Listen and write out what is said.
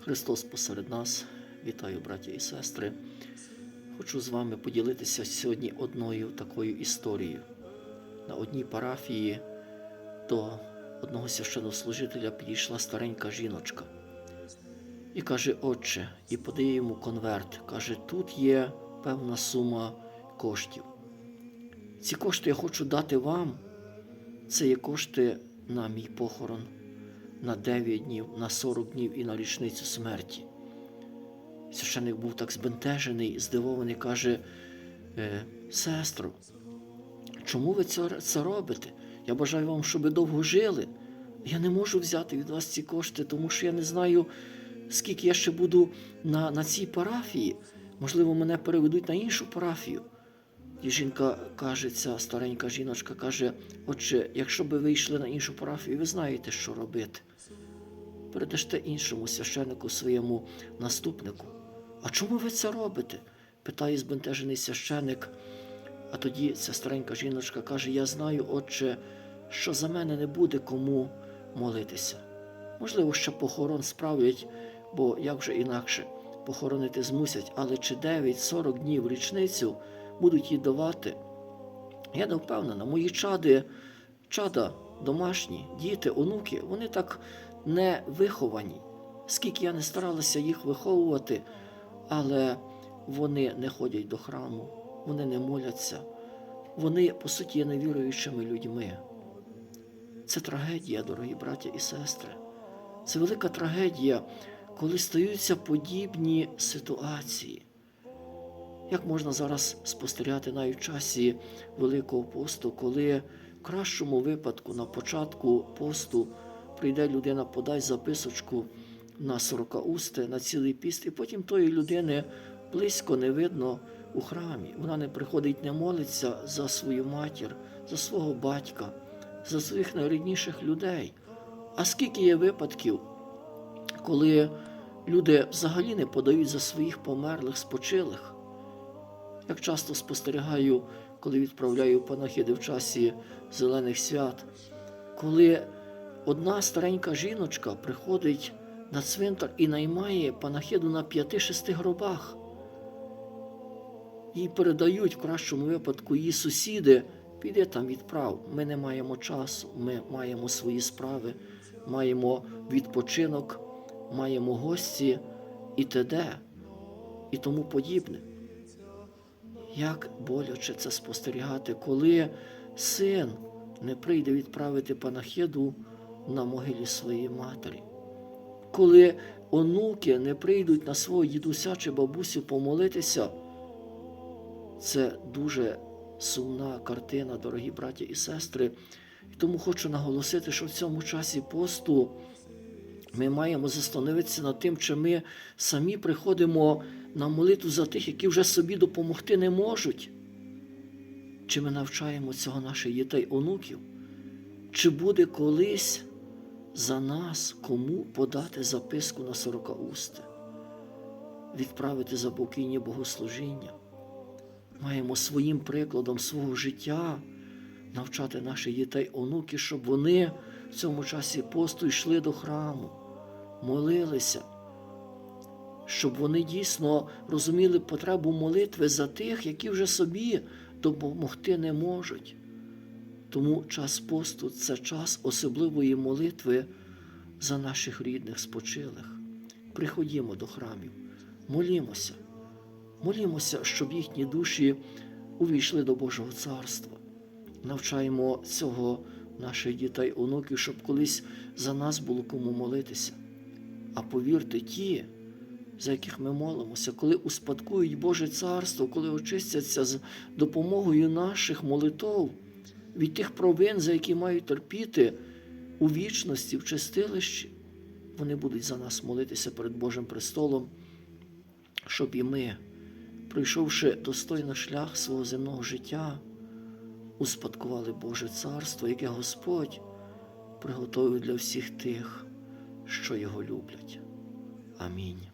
Христос посеред нас, вітаю, браття і сестри. Хочу з вами поділитися сьогодні одною такою історією. На одній парафії до одного священнослужителя підійшла старенька жіночка і каже: Отче, і подає йому конверт. Каже, тут є певна сума коштів. Ці кошти я хочу дати вам. Це є кошти на мій похорон на 9 днів, на 40 днів і на річницю смерті. Священник був так збентежений, здивований, каже, «Е, сестро, чому ви це робите? Я бажаю вам, щоб ви довго жили. Я не можу взяти від вас ці кошти, тому що я не знаю, скільки я ще буду на, на цій парафії. Можливо, мене переведуть на іншу парафію. І жінка каже, ця старенька жіночка каже: Отже, якщо би ви йшли на іншу парафію, ви знаєте, що робити. Передаште іншому священнику своєму наступнику. А чому ви це робите? питає збентежений священик. А тоді ця старенька жіночка каже: Я знаю, отче, що за мене не буде кому молитися. Можливо, ще похорон справлять, бо як вже інакше похоронити змусять, але чи 9-40 днів річницю будуть їй давати. Я не впевнена, мої чади, чада домашні, діти, онуки, вони так не виховані. Скільки я не старалася їх виховувати, але вони не ходять до храму, вони не моляться, вони, по суті, є невіруючими людьми. Це трагедія, дорогі браття і сестри. Це велика трагедія, коли стаються подібні ситуації. Як можна зараз спостерігати навіть в часі Великого посту, коли в кращому випадку на початку посту прийде людина, подай записочку на сорокаусте, на цілий піст, і потім тої людини близько не видно у храмі. Вона не приходить, не молиться за свою матір, за свого батька, за своїх найрідніших людей. А скільки є випадків, коли люди взагалі не подають за своїх померлих, спочилих? Як часто спостерігаю, коли відправляю панахиди в часі зелених свят, коли одна старенька жіночка приходить на цвинтар і наймає панахиду на п'яти-шести гробах. Їй передають в кращому випадку її сусіди, піде там відправ. Ми не маємо часу, ми маємо свої справи, маємо відпочинок, маємо гості і т.д. і тому подібне. Як боляче це спостерігати, коли син не прийде відправити панахиду на могилі своєї матері, коли онуки не прийдуть на свого дідуся чи бабусю помолитися, це дуже сумна картина, дорогі браті і сестри. І тому хочу наголосити, що в цьому часі посту ми маємо застановитися над тим, чи ми самі приходимо на молитву за тих, які вже собі допомогти не можуть. Чи ми навчаємо цього наших дітей, онуків? Чи буде колись за нас кому подати записку на сорокаусте, відправити за покійні богослужіння? Маємо своїм прикладом свого життя навчати наших дітей, онуків, щоб вони в цьому часі посту йшли до храму, молилися щоб вони дійсно розуміли потребу молитви за тих, які вже собі допомогти не можуть. Тому час посту це час особливої молитви за наших рідних спочилих. Приходімо до храмів, молімося, молімося, щоб їхні душі увійшли до Божого царства. Навчаємо цього наших дітей, онуків, щоб колись за нас було кому молитися. А повірте, ті, за яких ми молимося, коли успадкують Боже Царство, коли очистяться з допомогою наших молитов від тих провин, за які мають терпіти у вічності, в чистилищі, вони будуть за нас молитися перед Божим престолом, щоб і ми, пройшовши достойно шлях свого земного життя, успадкували Боже Царство, яке Господь приготовив для всіх тих, що його люблять. Амінь.